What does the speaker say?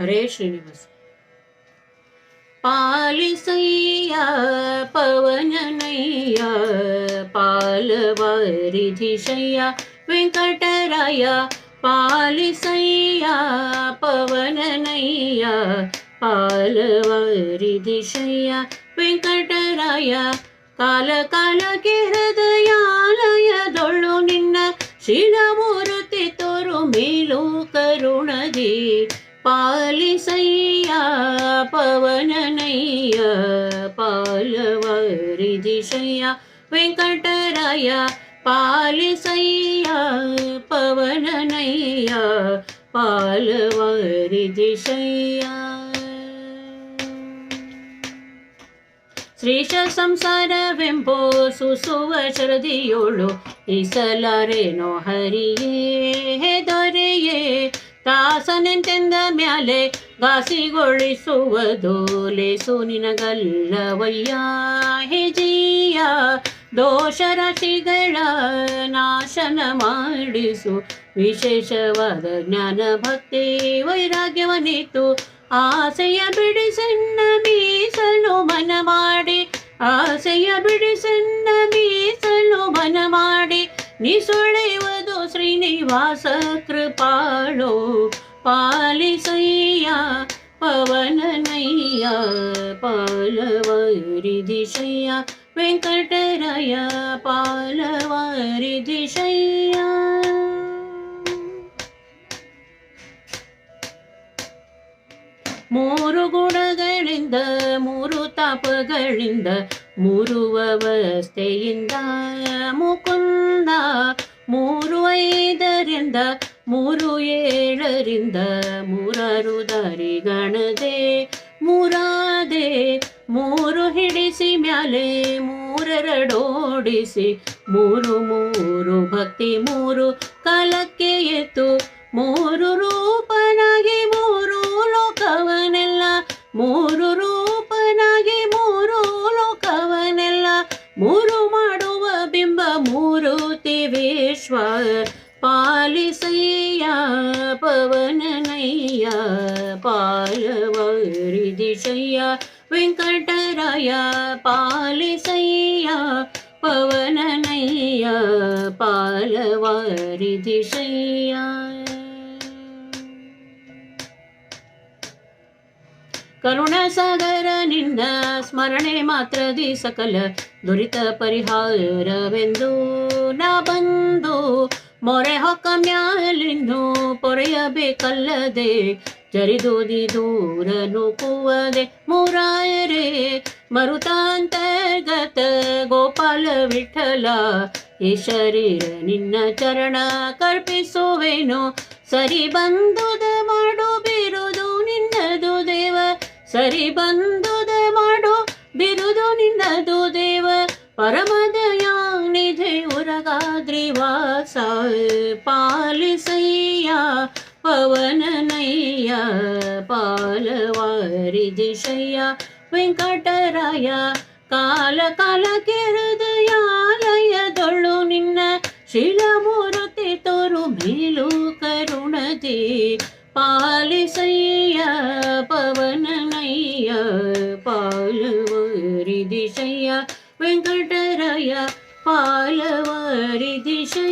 ಹರೇ ಶ್ರೀನಿವಾಸ. ಪಾಲಿಸಯ್ಯ ಪವನನಯ್ಯ, ಪಾಲವಾರಿಧಿಶಯ್ಯ ವೆಂಕಟರಾಯ, ಪಾಲಿಸಯ್ಯ ಪವನನಯ್ಯ, ಪಾಲವಾರಿಧಿಶಯ್ಯ ವೆಂಕಟರಾಯ ಕಾಲ ಕಾಲಕ್ಕೆ ಹೃದಯಾಲಯದೊಳ್ಳು ನಿನ್ನ ಶಿಲಮೂರುತಿ ತೋರು ಮೇಲೂ ಕರುಣದಿ. ಪಾಲಿಸಯ್ಯ ಪವನನಯ್ಯ ಪಾಲವರಿದಿಶಯ್ಯ ವೆಂಕಟರಾಯ ಪಾಲಿಸಯ್ಯ ಪವನನಯ್ಯ ಪಾಲವರಿದಿಶಯ್ಯ ಶ್ರೀಶ ಸಂಸಾರವೆಂಬೋ ಸುಸುವ ಶರದಿಯೋಳು ಈಸಲಾರೇನೋ ಹರಿಯೇ ದೊರೆಯೇ ದಾಸನೆಂತೆಂದ ಮ್ಯಾಲೆ ಘಾಸಿಗೊಳಿಸುವುದು ಸೋನಿನ ನಿನಗಲ್ಲವಯ್ಯ ಹೆಜಿಯ ದೋಷ ರಾಶಿಗಳ ನಾಶನ ಮಾಡಿಸು. ವಿಶೇಷವಾದ ಜ್ಞಾನ ಭಕ್ತಿ ವೈರಾಗ್ಯವನಿತ್ತು. ಆಸೆಯ ಬಿಡಿಸನ್ನ ಮೀಸಲು ಮನ ಮಾಡಿ, ಆಸೆಯ ಬಿಡಿಸನ್ನ ಮೀಸಲು ಮನ ಮಾಡಿ, ನೀ ಸುಳಿಯುವುದು ಶ್ರೀನಿವಾಸ ಕೃಪಾಳು ಪಾಲಿಸಯ್ಯ ಪವನನಯ್ಯ ಪಾಲವರಿದಿಶಯ್ಯ ವೆಂಕಟರಾಯ ಪಾಲವರಿದಿಶಯ್ಯ ಮೂರು ಗುಣಗಳಿಂದ ಮೂರು ತಾಪಗಳಿಂದ ಮೂರು ಅವಸ್ಥೆಯಿಂದ ಮುಕುಂದ ಮೂರು ಐದರಿಂದ ಮೂರು ಏಳರಿಂದ ಮೂರಾರು ದಾರಿ ಗಣದೆ. ಮೂರಾದೆ ಮೂರು ಹಿಡಿಸಿ ಮ್ಯಾಲೆ ಮೂರರಡೋಡಿಸಿ ಮೂರು ಮೂರು ಭಕ್ತಿ ಮೂರು ಕಾಲಕ್ಕೆ ಎತ್ತು ಮೂರು ಪಾಲಿಸಯ್ಯ ಪವನನಯ್ಯ ಪಾಲವರಿದಿಶಯ್ಯ ವೆಂಕಟರಾಯ ಪಾಲಿಸಯ್ಯ ಪವನನಯ್ಯ ಪಾಲವಾರಿದಿಶಯ್ಯ ಕರುಣಸಾಗರನಿಂದ ಸ್ಮರಣೆ ಮಾತ್ರದಿ ಸಕಲ ದುರಿತ ಪರಿಹಾರವೆಂದು ನಾ ಬಂದು ಮೊರೆ ಹೊಕ್ಕ ಮ್ಯಾಲಿಂದು ಪೊರೆಯಬೇಕಲ್ಲದೆ, ಜರಿದೋದಿ ದೂರನು ಕೂವದೆ ಮೂರಾಯರೇ, ಮರುತಾಂತರ್ಗತ ಗೋಪಾಲ ವಿಠಲ, ಈ ಶರೀರ ನಿನ್ನ ಚರಣ ಕರ್ಪಿಸುವೆನು ಸರಿ ಬಂದುದ ಮಾಡು ಬಿರುದು ನಿನ್ನದು ದೇವ, ಸರಿ ಬಂದುದ ಮಾಡು ಬಿರುದು ನಿನ್ನದು ದೇವ. ಪರಮದಯಾನಿಧಿ ಉರಗಾದ್ರಿ ವಾಸ ಪಾಲಿಸಯ್ಯ ಪವನನಯ್ಯ ಪಾಲವಾರಿ ದಿಶಯ್ಯ ವೆಂಕಟರಾಯ ಕಾಲ ಕಾಲಕ್ಕೆ ಹೃದಯಾಲಯದೊಳು ನಿನ್ನ ಶಿಲಮೂರ್ತಿ ತೋರು ಮೇಲು ಕರುಣದಿ ಪಾಲಿಸಯ್ಯ ಪವನನಯ್ಯ ಪಾಲವರಿ ದಿಶಯ್ಯ ವೆಂಕಟರಾಯ பாலவாரி திசை